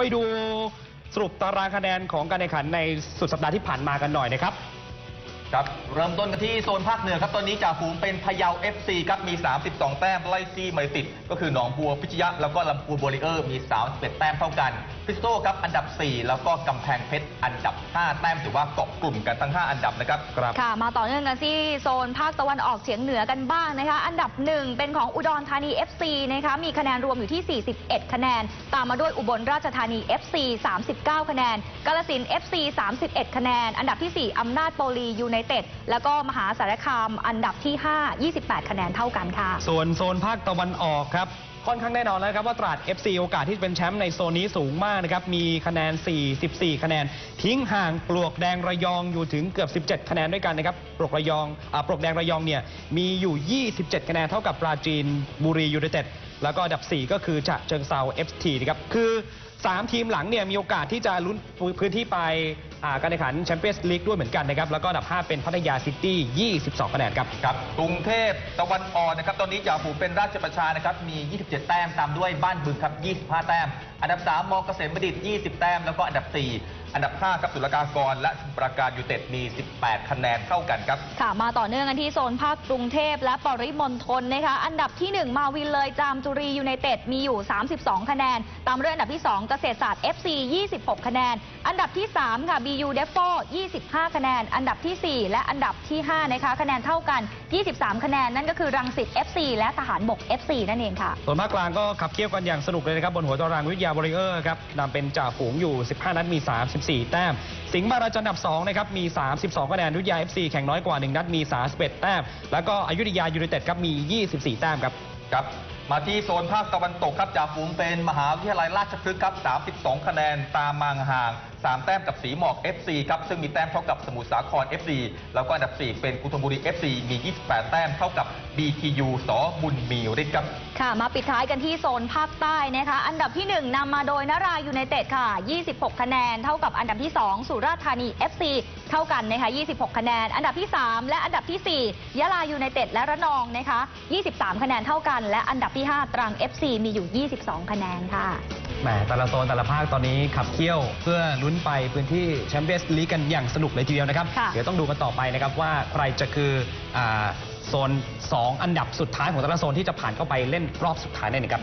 ไปดูสรุปตารางคะแนนของการแข่งขันในสุดสัปดาห์ที่ผ่านมากันหน่อยนะครับ ครับเริ่มต้นกันที่โซนภาคเหนือครับตอนนี้จ่าฝูงเป็นพะเยา FC ครับมี 32 แต้มไล่ซี่มาติด ก็คือหนองบัวพิชยะ แล้วก็ลำพูนบริเออร์มี31แต้มเท่ากัน พิสโตครับอันดับ 4 แล้วก็กำแพงเพชรอันดับ 5 แต้มถือว่าเกาะกลุ่มกันทั้ง 5 อันดับนะครับครับค่ะ มาต่อเนื่องกันที่โซนภาคตะวันออกเฉียงเหนือกันบ้างนะคะ อันดับหนึ่งเป็นของอุดรธานี FC นะคะมีคะแนนรวมอยู่ที่ 41 คะแนน ตามมาด้วยอุบลราชธานี FC 39 คะแนนกาลสินธุ์ FC 31 คะแนน อันดับทีสี่4อำนาจโปรลียูไนเต็ด แล้วก็มหาสารคามอันดับที่ 5 28 คะแนนเท่ากันค่ะ ส่วนโซนภาคตะวันออกครับค่อนข้างแน่นอนแล้วครับว่าตราด FC โอกาสที่จะเป็นแชมป์ในโซนนี้สูงมากนะครับ มีคะแนน 44 คะแนน ทิ้งห่างปลวกแดงระยองอยู่ถึงเกือบ 17 คะแนนด้วยกันนะครับ ปลวกระยองอปลวกแดงระยองเนี่ยมีอยู่ 27 คะแนนเท่ากับปราจีนบุรียูไนเต็ด แล้วก็อันดับ 4 ก็คือฉะเชิงเซา FT นะครับ คือ 3 ทีมหลังเนี่ยมีโอกาสที่จะลุ้นพื้นที่ไป การแข่งขันแชมเปี้ยนส์ลีกด้วยเหมือนกันนะครับ แล้วก็อันดับ 5 เป็นพัทยาซิตี้ 22 คะแนนครับ ครับ กรุงเทพตะวันออกนะครับ ตอนนี้จ่าฝูงเป็นราชประชานะครับ มี 27 แต้ม ตามด้วยบ้านบึงครับ 25 แต้ม อันดับ 3 มอเกษมบัณฑิต 20 แต้ม แล้วก็อันดับ 4 อันดับ 5 ครับสุลกากร และสมุทรปราการยูเต็ดมี 18 คะแนนเท่ากันครับ ค่ะมาต่อเนื่องกันที่โซนภาคกรุงเทพและปริมณฑลนะคะ อันดับที่ 1 มาวินเลยจามจุรียูไนเต็ดมีอยู่ 32 คะแนน ตามด้วยอันดับที่ 2 เกษตรศาสตร์ FC 26 คะแนน อันดับที่ 3 ค่ะ BU d e f o 25 คะแนน อันดับทีสี่ 4 และอันดับที่ 5 นะคะ คะแนนเท่ากัน 23 คะแนน นั่นก็คือรังสิต FC และทหารบก FC นั่นเองค่ะ ส่วนภาคกลางก็ขับเคี่ยวกันอย่างสนุกเลยนะครับบนหัวตารางวิทยาบริเออร์ครับนำเป็นจ่าฝูงอยู่ 15 นัดมี34แต้ม สิงห์บาราจันอันดับ2นะครับมี 32 คะแนนยุทยา FC แข่งน้อยกว่า 1 นัดมี 31 แต้ม แล้วก็อยุธยายูไนเต็ดครับมี 24 แต้มครับครับ มาที่โซนภาคตะวันตกครับจ่าฝูงเป็นมหาวิทยาลัยราชพฤกษ์ครับ 32 คะแนนตามมาห่าง 3 แต้มกับสีหมอก FC ครับซึ่งมีแต้มเท่ากับสมุทรสาคร FC แล้วก็อันดับ 4 เป็นกุทมบุรี FC มี 28 แต้มเท่ากับ BTU สอบุญมีฤทธิ์ครับค่ะมาปิดท้ายกันที่โซนภาคใต้นะคะ อันดับที่ 1นำมาโดยนรายูไนเต็ดค่ะ 26 คะแนน เท่ากับอันดับที่ 2 สุราษฎร์ธานี FC เท่ากันนะคะ 26 คะแนน อันดับที่ 3 และอันดับทีสี่ 4 ยะลายูไนเต็ดและระนองนะคะ 23 คะแนนเท่ากัน และอันดับที่ 5 ตรัง FC มีอยู่ 22 คะแนนค่ะ แหมแต่ละโซนแต่ละภาคตอนนี้ขับเคี่ยวเพื่อลุ้นไปพื้นที่แชมเปี้ยนส์ลีกกันอย่างสนุกเลยทีเดียวนะครับ ค่ะ เดี๋ยวต้องดูกันต่อไปนะครับว่าใครจะคืออ่าโซน 2 อันดับสุดท้ายของแต่ละโซนที่จะผ่านเข้าไปเล่นรอบสุดท้ายนั่นเองครับ